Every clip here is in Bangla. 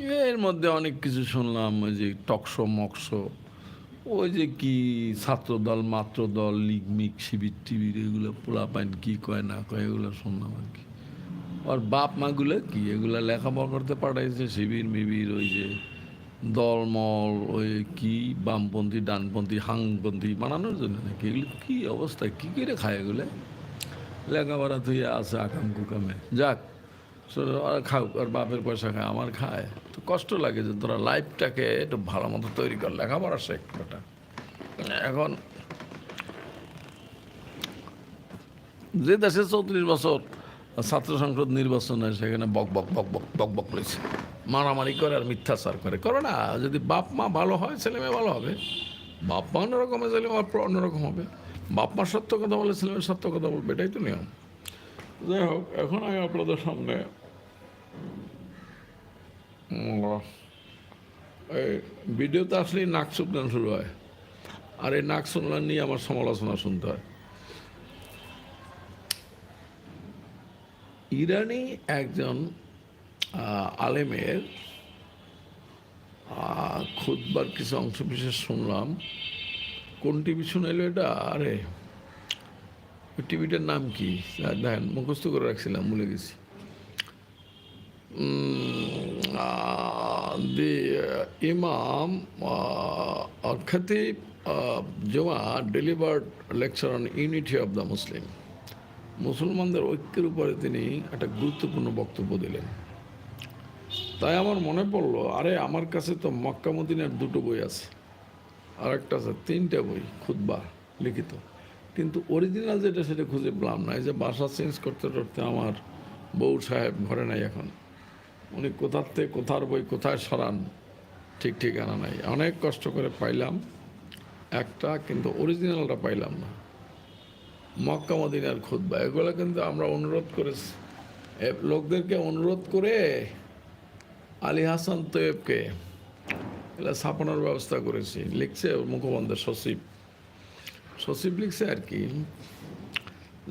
এর মধ্যে অনেক কিছু শুনলাম, ওই যে টকশো মকশো, ওই যে কি ছাত্রদল, মাত্রদল, লিগ, মিগ, শিবির, টিবির, এগুলো পোলা পাইন কি কয় না কয়, এগুলো শুনলাম আর কি। আর বাপ মাগুলো কি, এগুলো লেখাপড়া করতে পাঠাইছে, শিবির, মিবির, ওই যে দলমল, ওই কি বামপন্থী, ডানপন্থী, হাংপন্থী, বানানোর জন্য নাকি, এগুলো কী অবস্থা, কী করে খায় এগুলো? লেখাপড়া তুই আছে আকাম কুকামে। যাক ওরা খাওক আর বাপের পয়সা খায় আমার খায়। তো কষ্ট লাগে যে তোরা লাইফটাকে একটু ভালো মতো তৈরি কর লেখাপড়া শেখ ওটা এখন যে দেশে চৌত্রিশ বছর ছাত্র সংসদ নির্বাচন হয় সেখানে বক বক বক বক বক বক করেছে। মারামারি করে আর মিথ্যাচার করে। করো না যদি বাপ মা ভালো হয় ছেলে মেয়ে ভালো হবে। বাপ মা অন্যরকম হয়, ছেলে মেয়ে অন্যরকম হবে। বাপ মা সত্য কথা বলে ছেলে মেয়ে সত্য কথা বলবে এটাই তো নিয়ম। যাই হোক এখন আমি আপনাদের সামনে ভিডিওতে আসলেই নাক শুকনান শুরু হয়। আর এই নাক শুনলান নিয়ে আমার সমালোচনা শুনতে হয়। ইরানি একজন আলেমের খুদবার কিছু অংশ বিশেষ শুনলাম। কোন টিভি শুনাইলো এটা? আরে টিভিটার নাম কি? দেখেন, মুখস্থ করে রাখছিলাম, ভুলে গেছি। দি ইমাম or Khatib uh, Juma delivered lecture on unity of the Muslim. মুসলমানদের ঐক্যের উপরে তিনি একটা গুরুত্বপূর্ণ বক্তব্য দিলেন। তাই আমার মনে পড়ল আরে আমার কাছে তো মক্কা মদিনার দুটো বই আছে। আর একটা আছে তিনটা বই খুদ্া লিখিত। কিন্তু অরিজিনাল যেটা সেটা খুঁজে পেলাম না। এই যে বাসা চেঞ্জ করতে করতে আমার বউ সাহেব ঘরে নাই এখন। উনি কোথার থেকে কোথার বই, কোথায় সরান? ঠিক ঠিকানা নাই। অনেক কষ্ট করে পাইলাম। একটা কিন্তু অরিজিনালটা পাইলাম না। মক্কা মদিনার খুদ্া এগুলো কিন্তু আমরা অনুরোধ করেছি। এ লোকদেরকে অনুরোধ করে আলী হাসান তৈয়বকে এগুলো ছাপানোর ব্যবস্থা করেছি। লিখছে ওর মুখবন্ধের সচিব। সচিব লিখছে আর কি।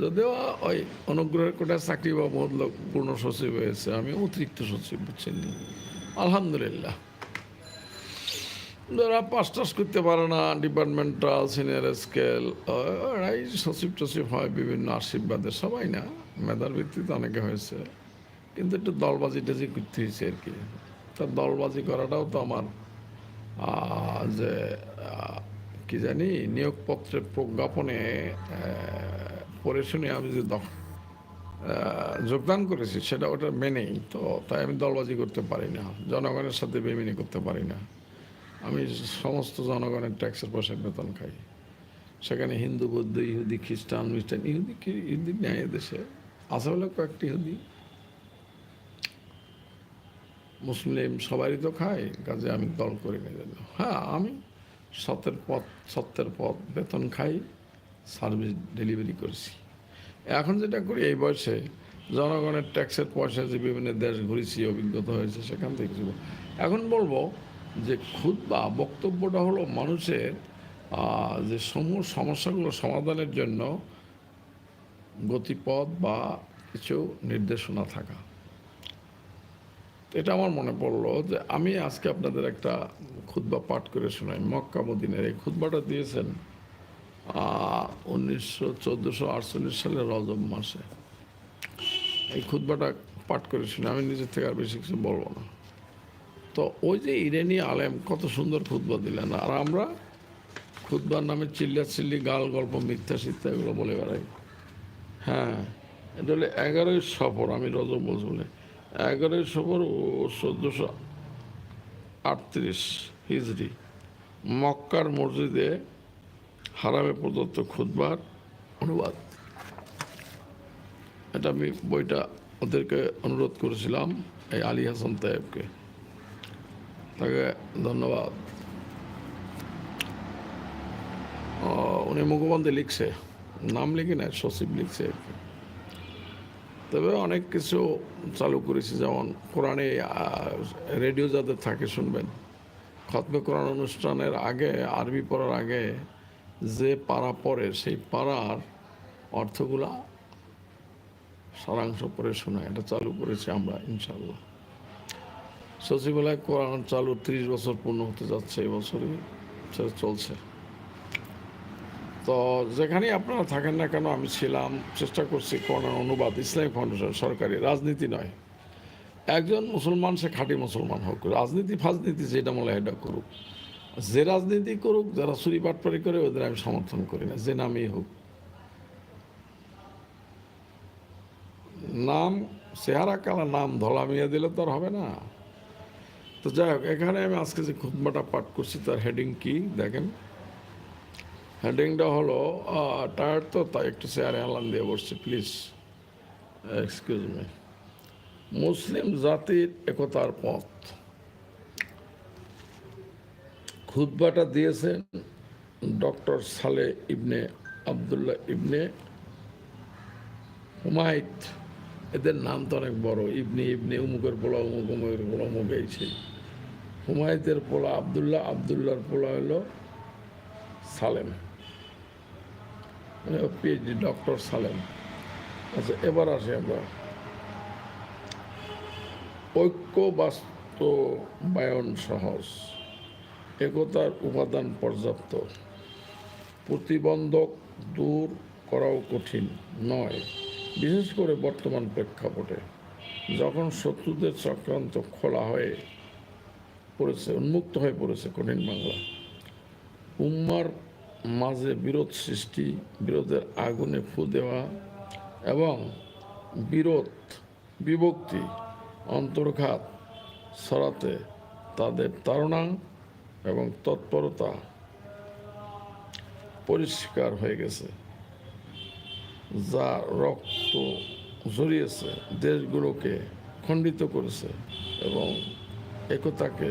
যদিও ওই অনুগ্রহের কোটা চাকরি বা লোক পূর্ণ সচিব হয়েছে, আমি অতিরিক্ত সচিব, বুঝছেন আলহামদুলিল্লাহ। যারা পাস টাস করতে পারে না, ডিপার্টমেন্টাল, সিনিয়র স্কেল ওরাই সচিব টচিব হয়, বিভিন্ন আশীর্বাদে, সবাই না, মেধার ভিত্তিতে অনেকে হয়েছে। কিন্তু একটু দলবাজি টাজি করতে হয়েছে আর কি। তা দলবাজি করাটাও তো আমার যে কি জানি, নিয়োগপত্রের প্রজ্ঞাপনে পড়ে শুনে আমি যে যোগদান করেছি, সেটা ওটা মেনেই, তো তাই আমি দলবাজি করতে পারি না, জনগণের সাথে বেমিনি করতে পারি না। আমি সমস্ত জনগণের ট্যাক্সের পয়সায় বেতন খাই। সেখানে হিন্দু, বৌদ্ধ, ইহুদি, খ্রিস্টান মিস্টান ইহুদি ইহুদি ন্যায় দেশে আছে হলো কয়েকটি ইহুদি। মুসলিম সবারই তো খায়, কাজে আমি দল করি না হ্যাঁ আমি সতের পথ, সত্যের পথ বেতন খাই। সার্ভিস ডেলিভারি করছি। এখন যেটা করি এই বয়সে জনগণের ট্যাক্সের পয়সা যে বিভিন্ন দেশ ঘুরেছি অভিজ্ঞতা হয়েছে, সেখান থেকে কিছু এখন বলব যে খুদ বা বক্তব্যটা হলো মানুষের যে সমূহ সমস্যাগুলো সমাধানের জন্য গতিপথ বা কিছু নির্দেশনা থাকা। এটা আমার মনে পড়ল যে আমি আজকে আপনাদের একটা খুদ্া পাঠ করে শোনাই। মক্কা মদিনের এই খুদ্বাটা দিয়েছেন উনিশশো চোদ্দোশো আটচল্লিশ সালের রজব মাসে। এই খুদ্বাটা পাঠ করে শুনে আমি নিজের থেকে আর বেশি কিছু বলব না। তো ওই যে ইরানি আলেম কত সুন্দর খুদ্া দিলেন, আর আমরা খুদ্বার নামে চিল্লা চিল্লি গাল, গল্প, মিথ্যা, সিথ্যা এগুলো বলে বেড়াই। হ্যাঁ এটা এগারোই সফর, আমি রজব বলছি বলে। এগারোই সফর ও চোদ্দোশো আটত্রিশ হিজড়ি মক্কার মসজিদে হারামে প্রদত্ত খুদবার অনুবাদ। এটা আমি বইটা ওদেরকে অনুরোধ করেছিলাম, এই আলী হাসান তায়েবকে তাকে ধন্যবাদ। উনি মুখবন্ধে লিখছে, নাম লিখি না সচিব লিখছে। তবে অনেক কিছু চালু করেছি, যেমন কোরআনে রেডিও যাদের থাকে শুনবেন, খতমে কোরআন অনুষ্ঠানের আগে, আরবি পড়ার আগে যে পাড়া পড়ে সেই পাড়ার অর্থগুলা সারাংশ পড়ে শোনা এটা চালু করেছি আমরা ইনশাল্লাহ সচিবালয় কোরআন চালু ত্রিশ বছর পূর্ণ হতে যাচ্ছে, এই বছরই সেটা চলছে। তো যেখানেই আপনারা থাকেন না কেন, আমি ছিলাম, চেষ্টা করছি কোরআন অনুবাদ, ইসলামিক ফাউন্ডেশন, সরকারি, রাজনীতি নয়। একজন মুসলমান, সে খাঁটি মুসলমান হোক রাজনীতি ফাজনীতি যেটা মনে হয় এটা করুক। যে রাজনীতি করুক, যারা চুরি পাটপারি করে, ওদের আমি সমর্থন করি না, যে নামেই হোক। নাম, চেহারা কালা, নাম ধলা মিয়া দিলে তো আর হবে না। তো যাই হোক, এখানে আমি আজকে যে খুতবাটা পাঠ করছি, তার হেডিং কি দেখেন? হেডিংটা হলো টায়ার তো, তাই একটু চেয়ারে আলান দিয়ে বসছি, প্লিজ। Excuse me. মুসলিম জাতির একতার পথ। খুতবাটা দিয়েছেন ডক্টর সালে ইবনে আবদুল্লাহ ইবনে হুমায়ত এদের নাম তো অনেক বড়, ইবনে ইবনে উমুকের পোলা, উমুক উমুকের পোলা, উমুক এই সেই। হুমায়তের পোলা আবদুল্লাহ, আবদুল্লাহর পোলা হলো সালেম। মানে পিএইচডি ডক্টর সালেম। আচ্ছা এবার আসি আমরা। ঐক্য বাস্তবায়ন সহজ। একতার উপাদান পর্যাপ্ত। প্রতিবন্ধক দূর করাও কঠিন নয়, বিশেষ করে বর্তমান প্রেক্ষাপটে। যখন শত্রুদের চক্রান্ত খোলা হয়ে পড়েছে, উন্মুক্ত হয়ে পড়েছে কঠিন বাংলা, উম্মার মাঝে বিরোধ সৃষ্টি, বিরোধের আগুনে ফু দেওয়া এবং বিরোধ, বিভক্তি, অন্তর্ঘাত সরাতে তাদের তাড়না এবং তৎপরতা পরিষ্কার হয়ে গেছে। যা রক্ত ঝরিয়েছে দেশগুলোকে খণ্ডিত করেছে এবং একতাকে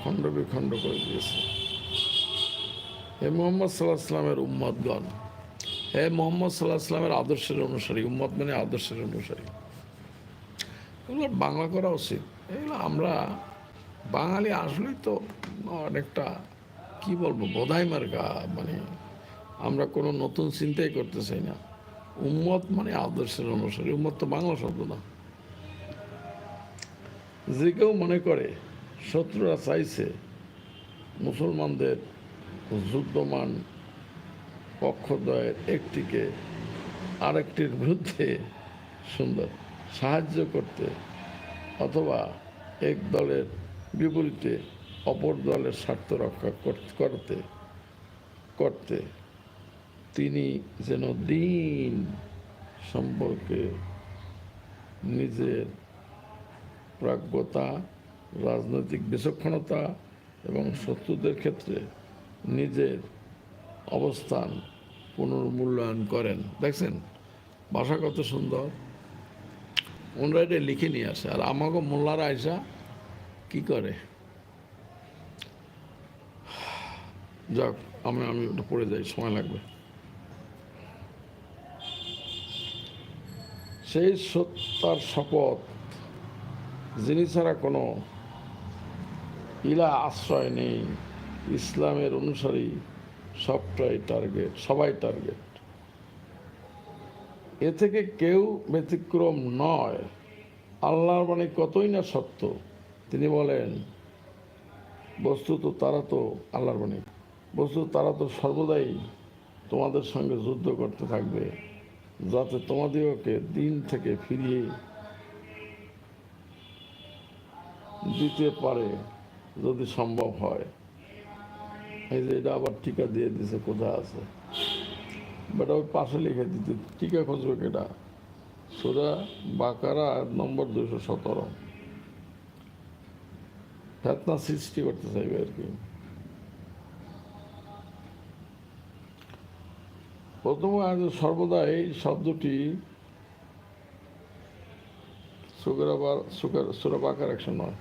খণ্ড বিখণ্ড করে দিয়েছে। হে মোহাম্মদ সাল্লাহ ইসলামের উম্মতগণ, হে মোহাম্মদ সাল্লাহ ইসলামের আদর্শের অনুসারী, উম্মত মানে আদর্শের অনুসারী। এগুলো বাংলা করা উচিত। এগুলো আমরা বাঙালি আসলেই তো অনেকটা, কি বলব, বোধাই মার্কা মানে আমরা কোনো নতুন চিন্তাই করতে চাই না। উম্মত মানে আদর্শের অনুসারী। উম্মত তো বাংলা শব্দ না। যে কেউ মনে করে, শত্রুরা চাইছে মুসলমানদের যুদ্ধমান পক্ষদ্বয়ের একটিকে আরেকটির বিরুদ্ধে সুন্দর সাহায্য করতে অথবা এক দলের বিপরীতে অপর দলের স্বার্থ রক্ষা কর- করতে করতে তিনি যেন দিন সম্পর্কে নিজের প্রাজ্ঞতা, রাজনৈতিক বিচক্ষণতা এবং শত্রুদের ক্ষেত্রে নিজের অবস্থান পুনর্মূল্যায়ন করেন। দেখছেন, ভাষা কত সুন্দর। ওনারা এটা লিখে নিয়ে আসে। আর আমাকে মোল্লারা আইসা কি করে? যাক, আমি আমি ওটা পড়ে যাই, সময় লাগবে। সেই সত্তার শপথ, যিনি ছাড়া কোনো ইলা আশ্রয় নেই, ইসলামের অনুসারী সবটাই টার্গেট, সবাই টার্গেট। এ থেকে কেউ ব্যতিক্রম নয়, আল্লাহর মানে কতই না সত্য। তিনি বলেন, বস্তুত তারা তো আল্লাহর বাণী। বস্তুত তারা তো সর্বদাই তোমাদের সঙ্গে যুদ্ধ করতে থাকবে, যাতে তোমাদেরকে দিন থেকে ফিরিয়ে দিতে পারে যদি সম্ভব হয়। এই যে এটা আবার টিকা দিয়ে দিছে, কোথায় আছে? বাট, ওই পাশে লিখে দিতে, টিকা খুঁজবে কেটা সোজা বাকারা নম্বর দুশো সতেরো। ফেতনা সৃষ্টি করতে চাইবে আর কি প্রথমে আগে সর্বদা এই শব্দটি সুরাবাকার একশন নয়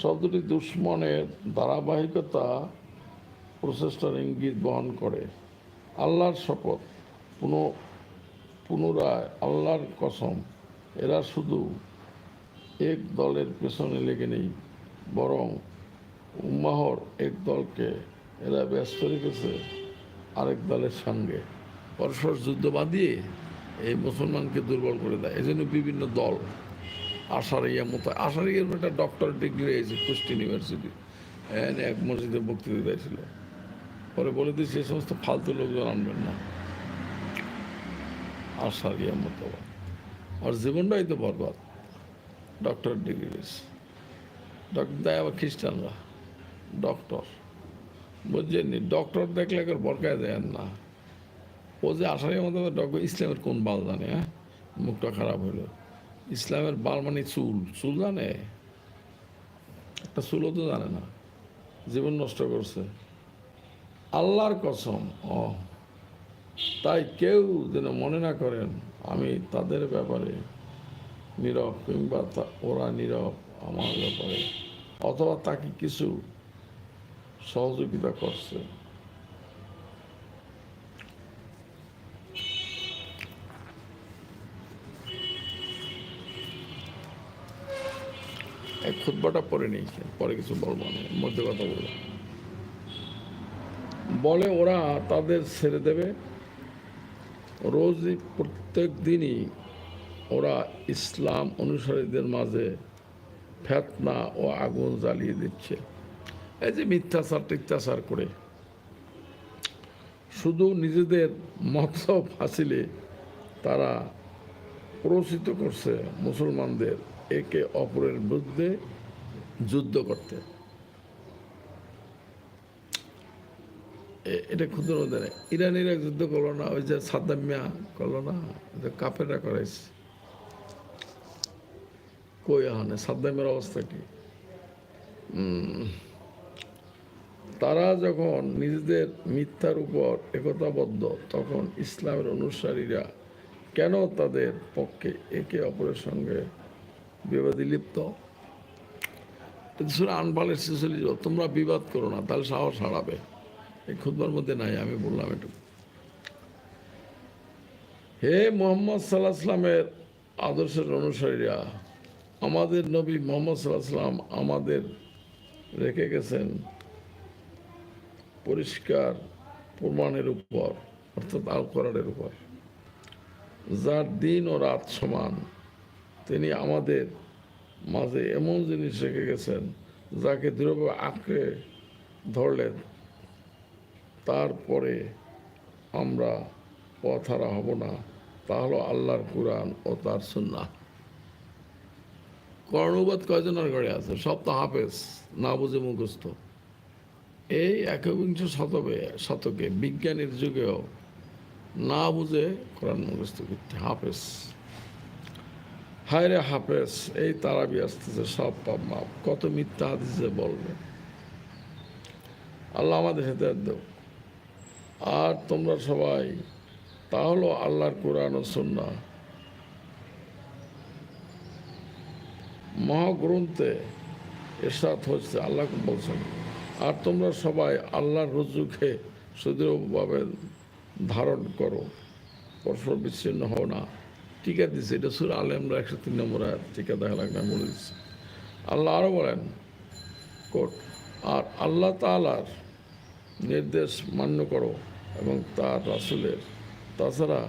শব্দটি দুশ্মনের ধারাবাহিকতা প্রচেষ্টার ইঙ্গিত বহন করে আল্লাহর শপথ পুনঃ পুনরায় আল্লাহর কসম এরা শুধু এক দলের পেছনে লেগে নেই বরং উম্মাহর এক দলকে এরা ব্যস্ত রেখেছে আরেক দলের সঙ্গে। পরস্পর যুদ্ধ বাঁধিয়ে এই মুসলমানকে দুর্বল করে দেয়। এই জন্য বিভিন্ন দল আশারিয়া মতো আশারিয়ার একটা ডক্টর ডিগ্রি হয়েছে কুষ্টি ইউনিভার্সিটি এক মসজিদে বক্তৃতা দিয়েছিল। পরে বলে দিয়েছে সে সমস্ত ফালতু লোকজন আনবেন না। আশারিয়া মতো আর জীবনটাই তো বরবাদ ডক্টর ডিগ্রি দেয় আবার খ্রিস্টানরা, ডক্টর। বুঝছেন ডক্টর দেখলে একবার বরকায় দেন না। ও যে আসারের মধ্যে ডক্টর ইসলামের কোন বাল জানে হ্যাঁ? মুখটা খারাপ হইল। ইসলামের বাল মানে চুল। চুল জানে? একটা চুলও তো জানে না। জীবন নষ্ট করছে। আল্লাহর কসম, ও। তাই কেউ যেন মনে না করেন, আমি তাদের ব্যাপারে নীরব কিংবা ওরা নীরব। আমার ব্যাপারে। অথবা তাকে কিছু সহযোগিতা করছে। এই খুদ্বাটা পরে নিয়েছে, পরে কিছু বলব মধ্যে কথা বলব। বলে ওরা তাদের ছেড়ে দেবে। রোজই প্রত্যেক দিনই ওরা ইসলাম অনুসারীদের মাঝে ফেতনা ও আগুন জ্বালিয়ে দিচ্ছে। এই যে মিথ্যাচার টিত্যাচার করে শুধু নিজেদের মতলব হাসিলে তারা প্ররোচিত করছে মুসলমানদের একে অপরের বিরুদ্ধে যুদ্ধ করতে। এটা ক্ষুদ্র ইরানিরা যুদ্ধ করল না, ওই যে সাদ্দাম মিয়া করল না কাপেরা করাইছে। কই আহানে সাদ্দামের অবস্থা কি? তারা যখন নিজেদের মিথ্যার উপর একতাবদ্ধ, তখন ইসলামের অনুসারীরা কেন তাদের পক্ষে একে অপরের সঙ্গে বিবাদী লিপ্ত? শুনে আনবালের শিশুলি তোমরা বিবাদ করো না, তাহলে সাহস হারাবে। এই খুদবার মধ্যে নাই, আমি বললাম একটু হে মোহাম্মদ সাল্লাহ সাল্লামের আদর্শের অনুসারীরা আমাদের নবী মোহাম্মদ সাল্লাম আমাদের রেখে গেছেন পরিষ্কার প্রমাণের উপর, অর্থাৎ আল কোরআনের উপর। যার দিন ও রাত সমান, তিনি আমাদের মাঝে এমন জিনিস রেখে গেছেন যাকে দৃঢ়ভাবে আঁকড়ে ধরলেন। তারপরে আমরা পথহারা হব না, তা হলো আল্লাহর কোরআন ও তার সুন্না কর্ণবাদ কয়জনের ঘরে আছে? সব তো হাফেজ না বুঝে মুখস্থ। এই একবিংশ শতকে শতকে, বিজ্ঞানের যুগেও না বুঝে কোরআন মুখস্থ করতে হাফেজ। হায় রে হাফেজ, এই তারাবি আসতেছে, সব পাপ মাপ কত মিথ্যা হাদিসে বলবে। আল্লাহ আমাদের হেদায়ত দেও। আর তোমরা সবাই, তা হলো আল্লাহর কোরআন ও সন্না মহাগ্রন্থে এরশাদ হচ্ছে আল্লাহ বলছেন। আর তোমরা সবাই আল্লাহর রজ্জুকে সুদৃঢ়ভাবে ধারণ করো, পরস্পর বিচ্ছিন্ন হও না। টিকা দিচ্ছে এটা সুর আলে আমরা একশো তিন নম্বর টিকা দেখা লাগবে, আমি বলে দিচ্ছি। আল্লাহ আরও বলেন, কোট, আর আল্লাহ তালার নির্দেশ মান্য করো এবং তার রাসুলের। তাছাড়া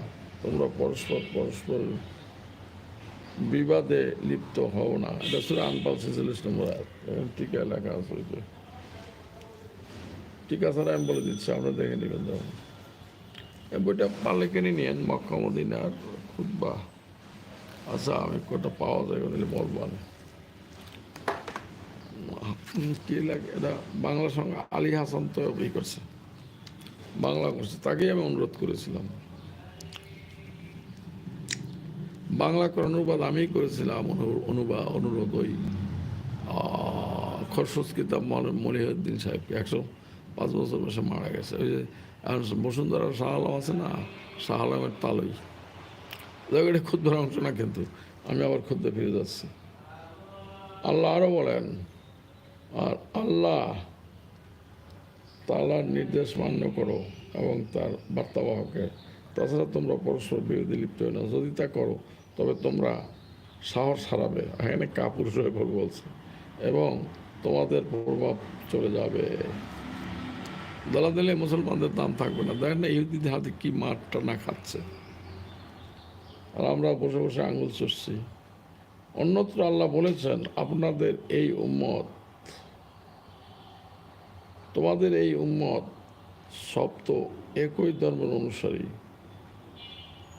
তোমরা পরস্পর পরস্পর বিবাদে লিপ্ত হও না। এটা সুরা আনপাল ছেচল্লিশ টিকা লেখা আছে টিকা ছাড়া আমি বলে দিচ্ছি আমরা দেখে নেবেন যখন বইটা পারলে কিনে নিয়েন, মক্কা, মদিনার খুদ্া আচ্ছা আমি কোটা পাওয়া যায় বলে বলব না কি লাগে এটা বাংলা সঙ্গে আলী হাসান তো ই করছে। বাংলা করছে। তাকেই আমি অনুরোধ করেছিলাম। বাংলা করে অনুবাদ আমি করেছিলাম, অনু- অনুবাদ অনুরোধ ওই খরস্রোজ কিতাব মনে- মনিহউদ্দিন সাহেবকে। একশো পাঁচ বছর বয়সে মারা গেছে। ওই যে বসুন্ধরা শাহ আলম আছে না শাহ আলমের তালই এটা ক্ষুদ্র অংশ না কিন্তু, আমি আবার ক্ষুদ্র ফিরে যাচ্ছি। আল্লাহ আরও বলেন, আর আল্লাহ তালার নির্দেশ মান্য করো এবং তার বার্তাবাহকের। তাছাড়া তোমরা পরস্পর বিরোধী লিপ্ত হয় না যদি তা করো তবে তোমরা সাহস হারাবে। এখানে কাপুরুষ হয়ে বল বলছে, এবং তোমাদের প্রভাব চলে যাবে। দলা দিলে মুসলমানদের দাম থাকবে না। দেখেন না ইহুদিদের হাতে কি মাঠটা না খাচ্ছে। আর আমরা বসে বসে আঙুল চুষছি। অন্যত্র আল্লাহ বলেছেন, আপনাদের এই উম্মত, তোমাদের এই উম্মত সব তো একই ধর্মের অনুসারী।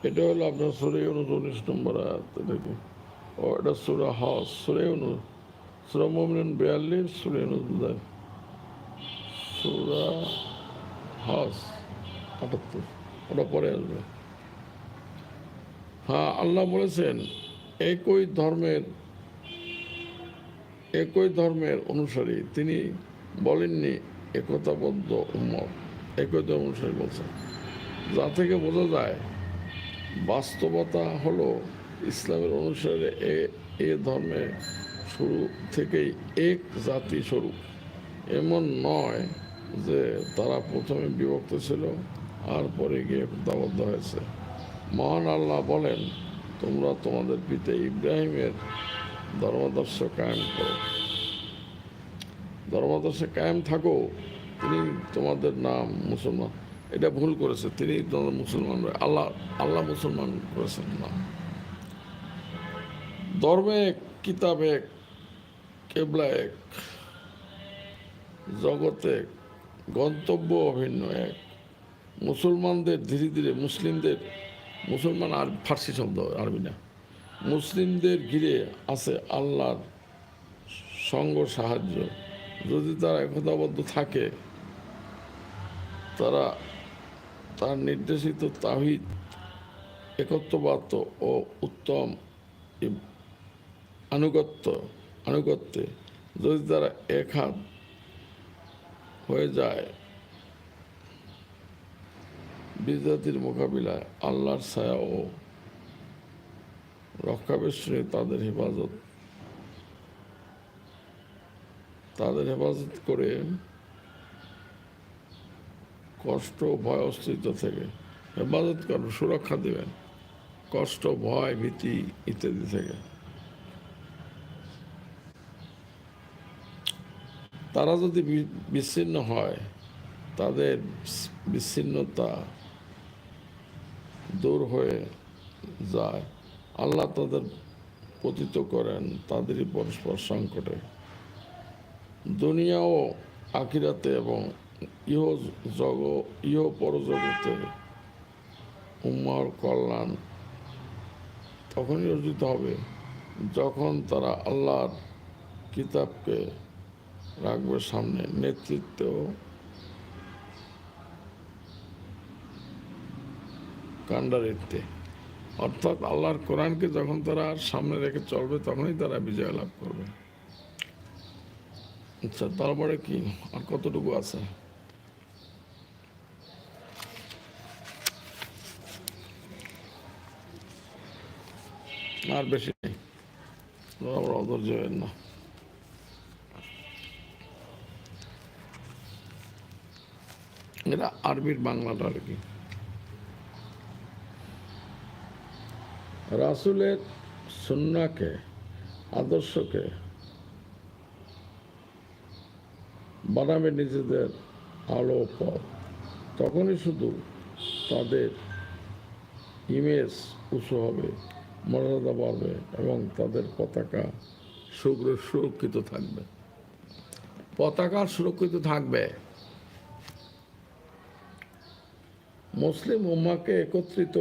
এটা হলো আপনার সুরে উনিশ নম্বর আয়াত এটা ও এটা সুরা হস সুরে অনু সুরা মোমিন বিয়াল্লিশ সুরে অনুদায় সুরা হস আটাত্তর ওটা পরে আসবে হ্যাঁ আল্লাহ বলেছেন একই ধর্মের একই ধর্মের অনুসারী তিনি বলেননি একতাবদ্ধ উম্মত একই ধর্ম অনুসারী বলছেন যা থেকে বোঝা যায় বাস্তবতা হলো ইসলামের অনুসারে এ এ ধর্মে শুরু থেকেই এক জাতি স্বরূপ। এমন নয় যে তারা প্রথমে বিভক্ত ছিল আর পরে গিয়ে একতাবদ্ধ হয়েছে। মহান আল্লাহ বলেন, তোমরা তোমাদের পিতা ইব্রাহিমের ধর্মাদর্শ কায়েম করো। ধর্মাদর্শে কায়েম থাকো, তিনি তোমাদের নাম মুসলমান এটা ভুল করেছে। তিনি তোমাদের মুসলমান আল্লাহ আল্লাহ মুসলমান করেছেন না। ধর্মে এক, কিতাব এক, কেবলা এক, জগতে গন্তব্য অভিন্ন এক। মুসলমানদের, ধীরে ধীরে মুসলিমদের, মুসলমান আর ফার্সি শব্দ আরবি না। মুসলিমদের ঘিরে আছে আল্লাহর সঙ্গ সাহায্য। যদি তারা একতাবদ্ধ থাকে, তারা তার নির্দেশিত তাহিদ, একত্ববাদ ও উত্তম আনুগত্য, আনুগত্যে যদি তারা এক হাত হয়ে যায়, বিজাতির মোকাবিলায় আল্লাহর ছায়া ও রক্ষাবেশনে তাদের হেফাজত তাদের হেফাজত করে কষ্ট, ভয় অস্তিত্ব থেকে। হেফাজত করবেন সুরক্ষা দেবেন। কষ্ট, ভয়, ভীতি ইত্যাদি থেকে। তারা যদি বিচ্ছিন্ন হয়, তাদের বিচ্ছিন্নতা দূর হয়ে যায়। আল্লাহ তাদের পতিত করেন, তাদেরই পরস্পর সংকটে। দুনিয়া ও আখিরাতে এবং ইহ জগ, ইহ পরজগতে উম্মার কল্যাণ। তখনই অর্জিত হবে, যখন তারা আল্লাহর কিতাবকে রাখবে সামনে, নেতৃত্ব। কাণ্ডারিত্বে। অর্থাৎ আল্লাহর কোরআনকে যখন তারা সামনে রেখে চলবে, তখনই তারা বিজয় লাভ করবে। আচ্ছা তারপরে কি? আর কতটুকু আছে? আর বেশি নেই। আবার না। এটা আরবির বাংলাটা আর কি। রাসুলের সুন্নাকে আদর্শকে বানাবে নিজেদের আলো পথ, তখনই শুধু তাদের ইমেজ উঁচু হবে। মর্যাদা বাড়বে এবং তাদের পতাকা সুগ্র সুরক্ষিত থাকবে। পতাকা সুরক্ষিত থাকবে। মুসলিম উম্মাকে একত্রিত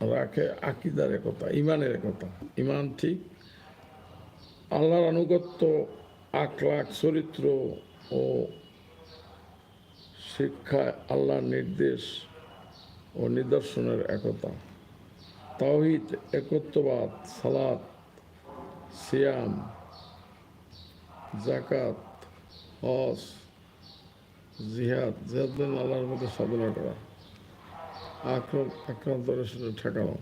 রাখে আকিদার একতা, ইমানের একতা। ইমান ঠিক, আল্লাহর আনুগত্য, আখলাখ, চরিত্র ও শিক্ষায় আল্লাহর নির্দেশ ও নিদর্শনের একতা। তাওহিদ, একত্ববাদ, সালাত, সিয়াম জাকাত হজ, জিহাদ জিহাদ মানে আল্লাহর মধ্যে সাধনা করা। আক্রান্ত আক্রান্ত ঠেকানো।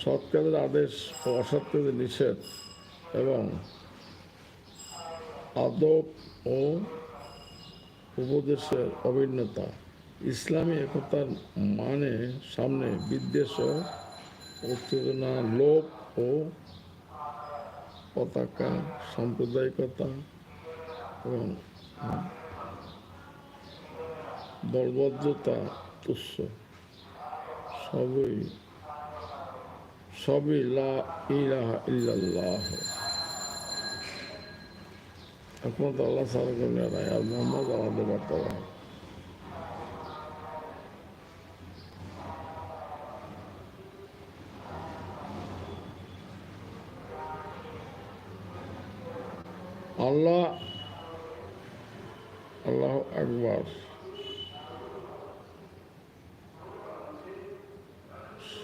সৎ কাজের আদেশ ও অসৎ কাজের নিষেধ এবং আদব ও উপদেশের অভিন্নতা। ইসলামী একতার মানে সামনে বিদ্বেষ, উত্তেজনা, লোভ ও পতাকা, সাম্প্রদায়িকতা এবং দলবদ্ধতা তুচ্ছ। সবই সবই লা ইলাহা ইল্লাল্লাহ। একমাত্র আল্লাহ সারা আর মোহাম্মদ আমাদের বার্তাবাহ আল্লাহ আল্লাহ একবার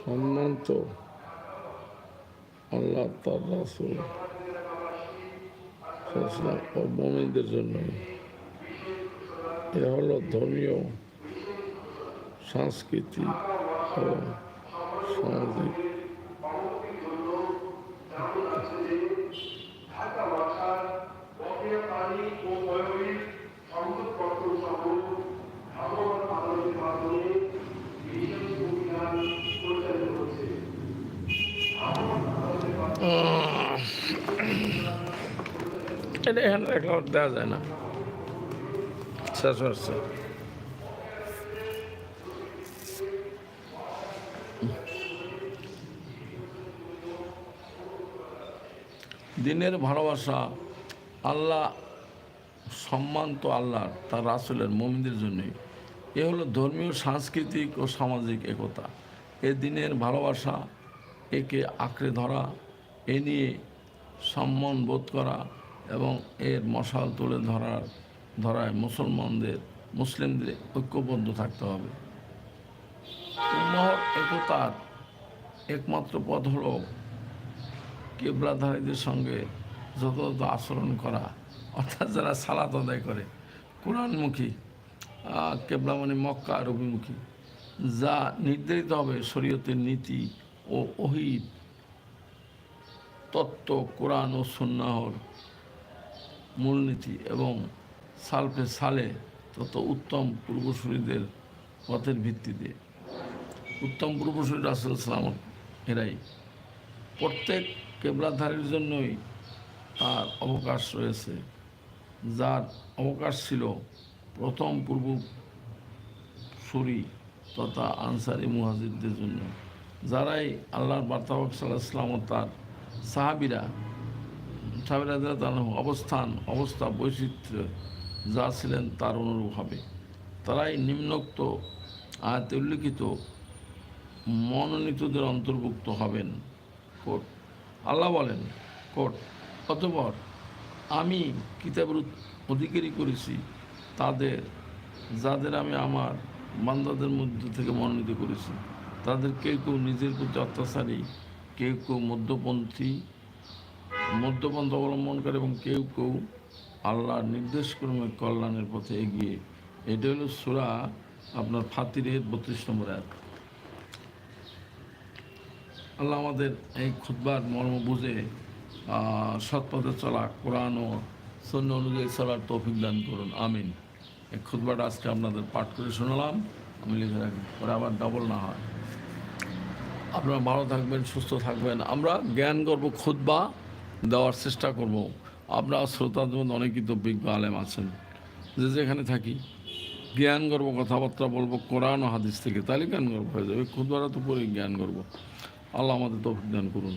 সম্মানিত আল্লাহ তার রাসুল। মমিনদের জন্য। এ হলো ধর্মীয়, সাংস্কৃতিক ও সামাজিক এটা এখানে রাখলে দেওয়া যায় না। শেষ দিনের ভালোবাসা, আল্লাহ, সম্মান তো আল্লাহর, তার রাসুলের, মমিনদের জন্যই। এ হলো ধর্মীয়, সাংস্কৃতিক ও সামাজিক একতা। এ দিনের ভালোবাসা, একে আঁকড়ে ধরা, এ নিয়ে সম্মান বোধ করা এবং এর মশাল তুলে ধরার, ধরায় মুসলমানদের, মুসলিমদের ঐক্যবদ্ধ থাকতে হবে। উম্মাহর একতার একমাত্র পথ হল কেবলাধারীদের সঙ্গে যথাযথ আচরণ করা, অর্থাৎ যারা সালাত আদায় করে। কোরআনমুখী কেবলা মানে মক্কা আর অভিমুখী যা নির্ধারিত হবে শরীয়তের নীতি ও অহিত তত্ত্ব, কোরআন ও সুন্নাহর মূলনীতি এবং সালফে সালে তত উত্তম পূর্বসূরীদের পথের ভিত্তিতে। উত্তম পূর্বসূরী রাসুল সালাম এরাই প্রত্যেক কেবলাধারীর জন্যই তার অবকাশ রয়েছে। যার অবকাশ ছিল প্রথম পূর্ব সুরি তথা আনসারি মুহাজিরদের জন্য। যারাই আল্লাহর বার্তাবক সাল্লাহ ইসলাম ও তার সাহাবিরা সাহাবিরা তার অবস্থান, অবস্থা, বৈচিত্র্য যা ছিলেন তার অনুরূপ হবে। তারাই নিম্নোক্ত আয়াতে উল্লিখিত মনোনীতদের অন্তর্ভুক্ত হবেন। কোট। আল্লাহ বলেন, কোট, অতপর আমি কিতাবের অধিকারী করেছি, তাদের, যাদের আমি আমার বান্দাদের মধ্যে থেকে মনোনীত করেছি। তাদের কেউ কেউ নিজের প্রতি অত্যাচারী, কেউ কেউ মধ্যপন্থী মধ্যপন্থ অবলম্বন করে এবং কেউ কেউ আল্লাহর নির্দেশক্রমে কল্যাণের পথে এগিয়ে, এটা হলো সুরা আপনার ফাতিরের বত্রিশ নম্বর এক আল্লাহ আমাদের এই খুতবার মর্ম বুঝে সৎপথে চলা কোরআন ও সৈন্য অনুযায়ী চলার তৌফিক দান করুন। আমিন। এই খুতবাটা আজকে আপনাদের পাঠ করে শোনালাম। আমি লিখে রাখি, পরে আবার ডবল না হয়। আপনারা ভালো থাকবেন, সুস্থ থাকবেন। আমরা জ্ঞান গর্ব খুতবা দেওয়ার চেষ্টা করব। আপনার শ্রোতাদের মধ্যে অনেকই তো বিজ্ঞ আলেম আছেন। যে যেখানে থাকি জ্ঞান গর্ব কথাবার্তা বলব, কোরআন হাদিস থেকে তাহলে জ্ঞান গর্ব হয়ে যাবে। খুদবারা তো পরে জ্ঞান গর্ব আল্লাহ আমাদের তো দান করুন।